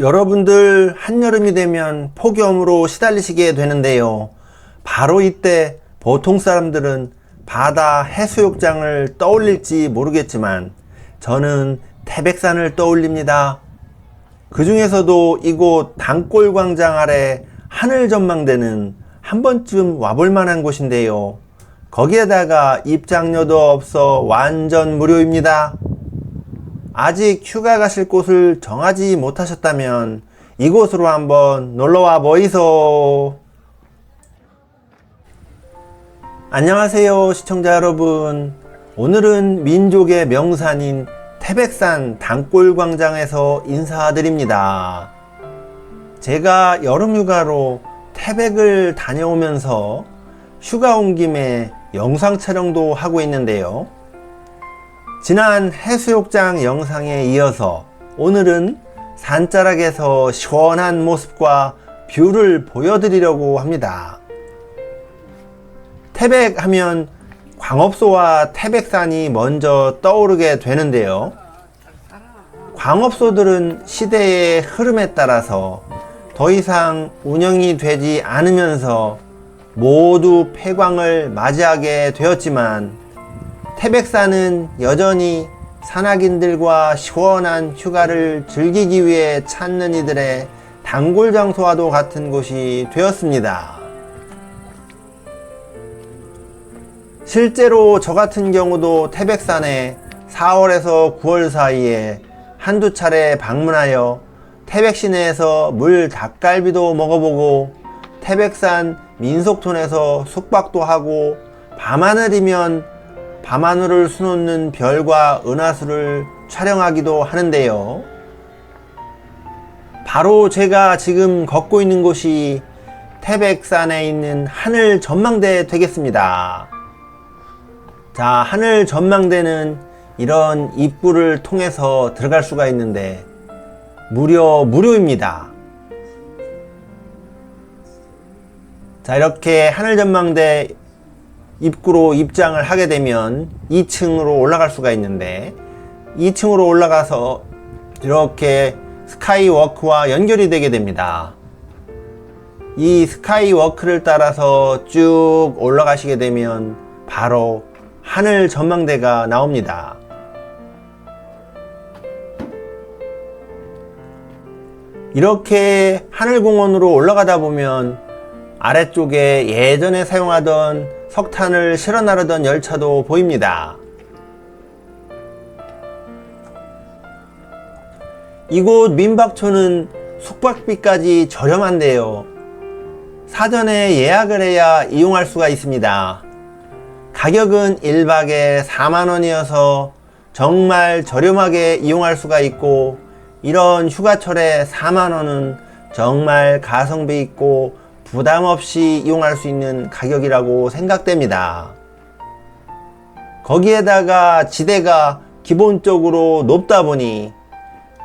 여러분들 한여름이 되면 폭염으로 시달리시게 되는데요. 바로 이때 보통 사람들은 바다 해수욕장을 떠올릴지 모르겠지만 저는 태백산을 떠올립니다. 그 중에서도 이곳 단골 광장 아래 하늘 전망대는 한 번쯤 와볼 만한 곳인데요. 거기에다가 입장료도 없어 완전 무료입니다. 아직 휴가 가실 곳을 정하지 못하셨다면 이곳으로 한번 놀러와 보이소. 안녕하세요, 시청자 여러분. 오늘은 민족의 명산인 태백산 단골광장에서 인사드립니다. 제가 여름 휴가로 태백을 다녀오면서 휴가 온 김에 영상 촬영도 하고 있는데요. 지난 해수욕장 영상에 이어서 오늘은 산자락에서 시원한 모습과 뷰를 보여드리려고 합니다. 태백 하면 광업소와 태백산이 먼저 떠오르게 되는데요. 광업소들은 시대의 흐름에 따라서 더 이상 운영이 되지 않으면서 모두 폐광을 맞이하게 되었지만 태백산은 여전히 산악인들과 시원한 휴가를 즐기기 위해 찾는 이들의 단골 장소와도 같은 곳이 되었습니다. 실제로 저 같은 경우도 태백산에 4월에서 9월 사이에 한두 차례 방문하여 태백 시내에서 물 닭갈비도 먹어보고 태백산 민속촌에서 숙박도 하고 밤하늘이면 밤하늘을 수놓는 별과 은하수를 촬영하기도 하는데요. 바로 제가 지금 걷고 있는 곳이 태백산에 있는 하늘 전망대 되겠습니다. 자, 하늘 전망대는 이런 입구를 통해서 들어갈 수가 있는데 무려 무료입니다. 자, 이렇게 하늘 전망대 입구로 입장을 하게 되면 2층으로 올라갈 수가 있는데 2층으로 올라가서 이렇게 스카이워크와 연결이 되게 됩니다. 이 스카이워크를 따라서 쭉 올라가시게 되면 바로 하늘 전망대가 나옵니다. 이렇게 하늘공원으로 올라가다 보면 아래쪽에 예전에 사용하던 석탄을 실어 나르던 열차도 보입니다. 이곳 민박촌은 숙박비까지 저렴한데요. 사전에 예약을 해야 이용할 수가 있습니다. 가격은 1박에 4만원이어서 정말 저렴하게 이용할 수가 있고 이런 휴가철에 4만원은 정말 가성비 있고 부담 없이 이용할 수 있는 가격이라고 생각됩니다. 거기에다가 지대가 기본적으로 높다 보니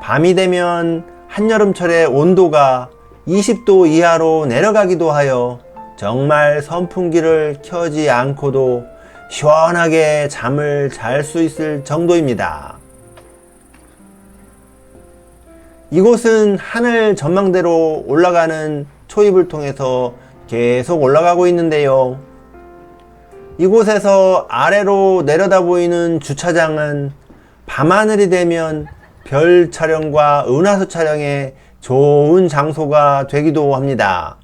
밤이 되면 한여름철에 온도가 20도 이하로 내려가기도 하여 정말 선풍기를 켜지 않고도 시원하게 잠을 잘 수 있을 정도입니다. 이곳은 하늘 전망대로 올라가는 초입을 통해서 계속 올라가고 있는데요. 이곳에서 아래로 내려다 보이는 주차장은 밤하늘이 되면 별 촬영과 은하수 촬영에 좋은 장소가 되기도 합니다.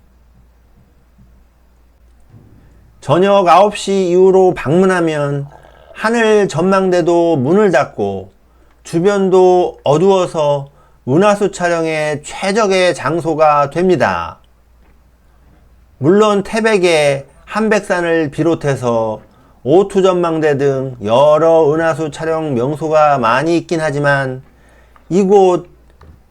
저녁 9시 이후로 방문하면 하늘 전망대도 문을 닫고 주변도 어두워서 은하수 촬영에 최적의 장소가 됩니다. 물론 태백에 한백산을 비롯해서 오투 전망대 등 여러 은하수 촬영 명소가 많이 있긴 하지만 이곳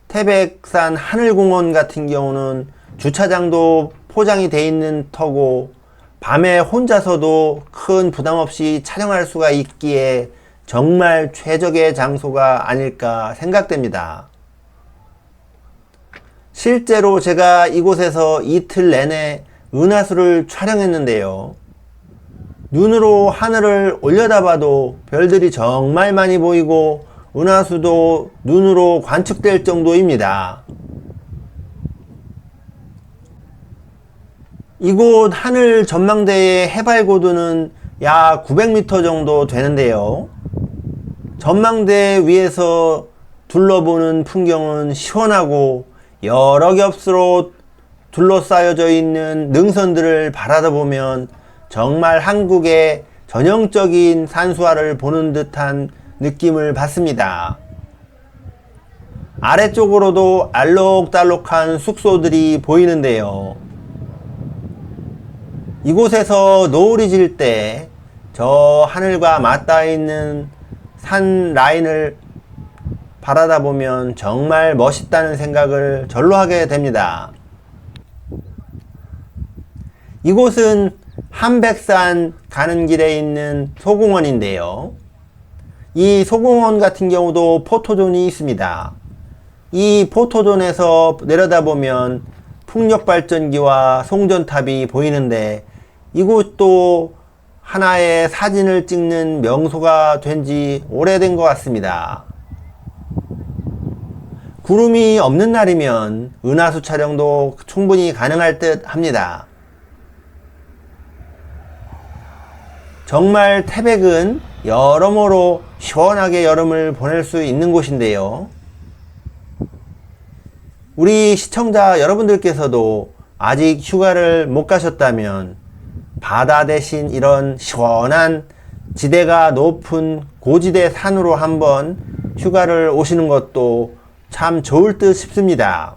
태백산 하늘공원 같은 경우는 주차장도 포장이 돼 있는 터고 밤에 혼자서도 큰 부담 없이 촬영할 수가 있기에 정말 최적의 장소가 아닐까 생각됩니다. 실제로 제가 이곳에서 이틀 내내 은하수를 촬영했는데요. 눈으로 하늘을 올려다봐도 별들이 정말 많이 보이고 은하수도 눈으로 관측될 정도입니다. 이곳 하늘 전망대의 해발 고도는 약 900m 정도 되는데요. 전망대 위에서 둘러보는 풍경은 시원하고 여러 겹수로 둘러싸여져 있는 능선들을 바라다 보면 정말 한국의 전형적인 산수화를 보는 듯한 느낌을 받습니다. 아래쪽으로도 알록달록한 숙소들이 보이는데요. 이곳에서 노을이 질 때 저 하늘과 맞닿아 있는 산 라인을 바라다 보면 정말 멋있다는 생각을 절로 하게 됩니다. 이곳은 한백산 가는 길에 있는 소공원인데요. 이 소공원 같은 경우도 포토존이 있습니다. 이 포토존에서 내려다보면 풍력발전기와 송전탑이 보이는데 이곳도 하나의 사진을 찍는 명소가 된 지 오래된 것 같습니다. 구름이 없는 날이면 은하수 촬영도 충분히 가능할 듯 합니다. 정말 태백은 여러모로 시원하게 여름을 보낼 수 있는 곳인데요. 우리 시청자 여러분들께서도 아직 휴가를 못 가셨다면 바다 대신 이런 시원한 지대가 높은 고지대 산으로 한번 휴가를 오시는 것도 참 좋을 듯 싶습니다.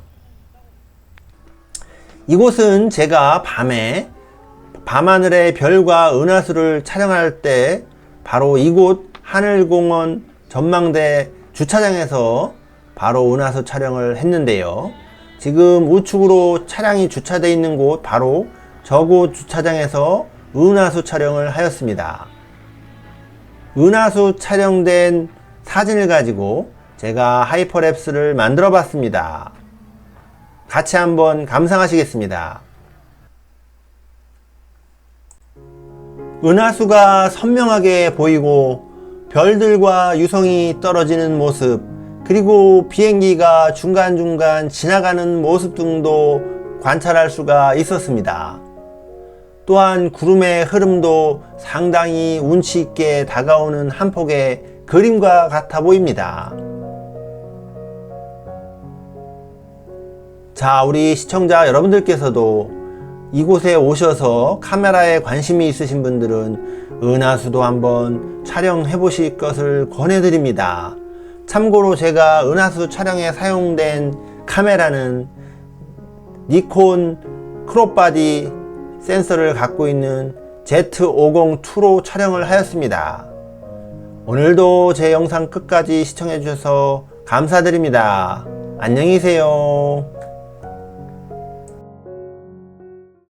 이곳은 제가 밤에 밤하늘의 별과 은하수를 촬영할 때 바로 이곳 하늘공원 전망대 주차장에서 바로 은하수 촬영을 했는데요. 지금 우측으로 차량이 주차되어 있는 곳 바로 저곳 주차장에서 은하수 촬영을 하였습니다. 은하수 촬영된 사진을 가지고 제가 하이퍼랩스를 만들어 봤습니다. 같이 한번 감상하시겠습니다. 은하수가 선명하게 보이고 별들과 유성이 떨어지는 모습 그리고 비행기가 중간중간 지나가는 모습 등도 관찰할 수가 있었습니다. 또한 구름의 흐름도 상당히 운치 있게 다가오는 한 폭의 그림과 같아 보입니다. 자, 우리 시청자 여러분들께서도 이곳에 오셔서 카메라에 관심이 있으신 분들은 은하수도 한번 촬영해 보실 것을 권해드립니다. 참고로 제가 은하수 촬영에 사용된 카메라는 니콘 크롭바디 센서를 갖고 있는 Z502로 촬영을 하였습니다. 오늘도 제 영상 끝까지 시청해 주셔서 감사드립니다. 안녕히 계세요.